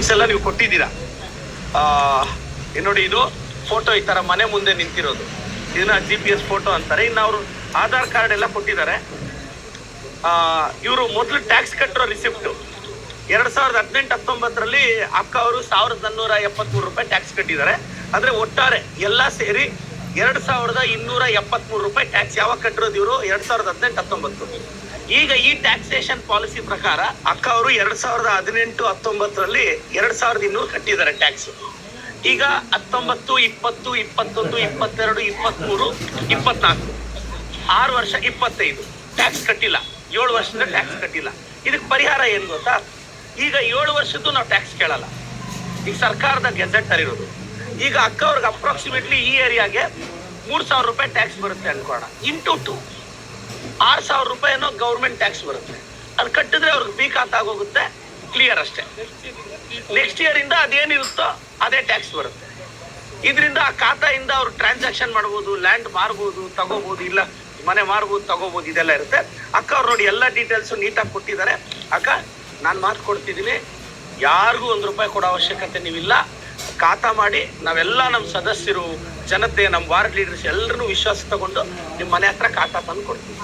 ಎಲ್ಲ ನೀವು ಕೊಟ್ಟಿದ್ದೀರಾ? ನೋಡಿ, ಇದು ಫೋಟೋ ಈ ತರ ಮನೆ ಮುಂದೆ ನಿಂತಿರೋದು. ಇದನ್ನ ಜಿ ಪಿ ಎಸ್ ಫೋಟೋ ಅಂತಾರೆ. ಇನ್ನು ಅವರು ಆಧಾರ್ ಕಾರ್ಡ್ ಎಲ್ಲ ಕೊಟ್ಟಿದ್ದಾರೆ. ಇವರು ಮೊದಲು ಟ್ಯಾಕ್ಸ್ ಕಟ್ಟಿರೋ ರಿಸಿಪ್ಟ್ ಎರಡ್ ಸಾವಿರದ ಹದಿನೆಂಟು, ಹತ್ತೊಂಬತ್ತರಲ್ಲಿ ಅಕ್ಕ ಅವರು ಸಾವಿರದ ನಾನ್ನೂರ ಎಪ್ಪತ್ಮೂರು ರೂಪಾಯಿ ಟ್ಯಾಕ್ಸ್ ಕಟ್ಟಿದ್ದಾರೆ. ಅಂದ್ರೆ ಒಟ್ಟಾರೆ ಎಲ್ಲ ಸೇರಿ ಎರಡ್ ಸಾವಿರದ ಇನ್ನೂರ ಎಪ್ಪತ್ಮೂರು ರೂಪಾಯಿ ಟ್ಯಾಕ್ಸ್ ಯಾವಾಗ ಕಟ್ಟಿರೋದು ಇವರು? ಎರಡ್ ಸಾವಿರದ ಹದಿನೆಂಟು, ಹತ್ತೊಂಬತ್ತು. ಈಗ ಈ ಟ್ಯಾಕ್ಸೇಷನ್ ಪಾಲಿಸಿ ಪ್ರಕಾರ ಅಕ್ಕ ಅವರು ಎರಡ್ ಸಾವಿರದ ಹದಿನೆಂಟು, ಹತ್ತೊಂಬತ್ತರಲ್ಲಿ ಎರಡ್ ಸಾವಿರದ ಇನ್ನೂರು ಕಟ್ಟಿದ್ದಾರೆ ಟ್ಯಾಕ್ಸ್ ಈಗ ಹತ್ತೊಂಬತ್ತು, ಇಪ್ಪತ್ತು, ಇಪ್ಪತ್ತೊಂದು, ಇಪ್ಪತ್ತೆರಡು, ಇಪ್ಪತ್ಮೂರು, ಇಪ್ಪತ್ನಾಲ್ಕು. ಆರು ವರ್ಷ, ಇಪ್ಪತ್ತೈದು. ಟ್ಯಾಕ್ಸ್ ಕಟ್ಟಿಲ್ಲ. ಏಳು ವರ್ಷದ ಟ್ಯಾಕ್ಸ್ ಕಟ್ಟಿಲ್ಲ. ಇದಕ್ಕೆ ಪರಿಹಾರ ಏನು ಗೊತ್ತಾ? ಈಗ ಏಳು ವರ್ಷದ್ದು ನಾವು ಟ್ಯಾಕ್ಸ್ ಕೇಳಲ್ಲ. ಈಗ ಸರ್ಕಾರದ ಗೆಜೆಟ್ ಇರೋದು ಈಗ ಅಕ್ಕ ಅವ್ರಿಗೆ ಅಪ್ರಾಕ್ಸಿಮೇಟ್ಲಿ ಈ ಏರಿಯಾಗೆ ಮೂರ್ ಸಾವಿರ ರೂಪಾಯಿ ಟ್ಯಾಕ್ಸ್ ಬರುತ್ತೆ ಅನ್ಕೋಣ. ಇಂಟು ಟು ಆರು ಸಾವಿರ ರೂಪಾಯಿನೋ ಗೌರ್ಮೆಂಟ್ ಟ್ಯಾಕ್ಸ್ ಬರುತ್ತೆ. ಅದು ಕಟ್ಟಿದ್ರೆ ಅವ್ರಿಗೆ ಪೀಕ್ ಆಗೋಗುತ್ತೆ ಕ್ಲಿಯರ್ ಅಷ್ಟೇ. ನೆಕ್ಸ್ಟ್ ಇಯರ್ ಇಂದ ಅದೇನಿರುತ್ತೋ ಅದೇ ಟ್ಯಾಕ್ಸ್ ಬರುತ್ತೆ. ಇದರಿಂದ ಆ ಖಾತಾಯಿಂದ ಅವ್ರು ಟ್ರಾನ್ಸಾಕ್ಷನ್ ಮಾಡ್ಬೋದು ಲ್ಯಾಂಡ್ ಮಾರ್ಬೋದು ತಗೋಬಹುದು ಇಲ್ಲ ಮನೆ ಮಾರ್ಬೋದು ತಗೋಬಹುದು ಇದೆಲ್ಲ ಇರುತ್ತೆ. ಅಕ್ಕ ಅವ್ರು ನೋಡಿ ಎಲ್ಲ ಡೀಟೇಲ್ಸ್ ನೀಟಾಗಿ ಕೊಟ್ಟಿದ್ದಾರೆ. ಅಕ್ಕ, ನಾನು ಮಾತು ಕೊಡ್ತಿದ್ದೀನಿ. ಯಾರಿಗೂ ಒಂದು ರೂಪಾಯಿ ಕೊಡೋ ಅವಶ್ಯಕತೆ ನೀವಿಲ್ಲ. ಖಾತಾ ಮಾಡಿ ನಾವೆಲ್ಲ ನಮ್ಮ ಸದಸ್ಯರು, ಜನತೆ ನಮ್ಮ ವಾರ್ಡ್ ಲೀಡರ್ಸ್ ಎಲ್ಲರನ್ನೂ ವಿಶ್ವಾಸ ತಗೊಂಡು ನಿಮ್ಮ ಮನೆ ಹತ್ರ ಖಾತಾ ತಂದು ಕೊಡ್ತೀವಿ?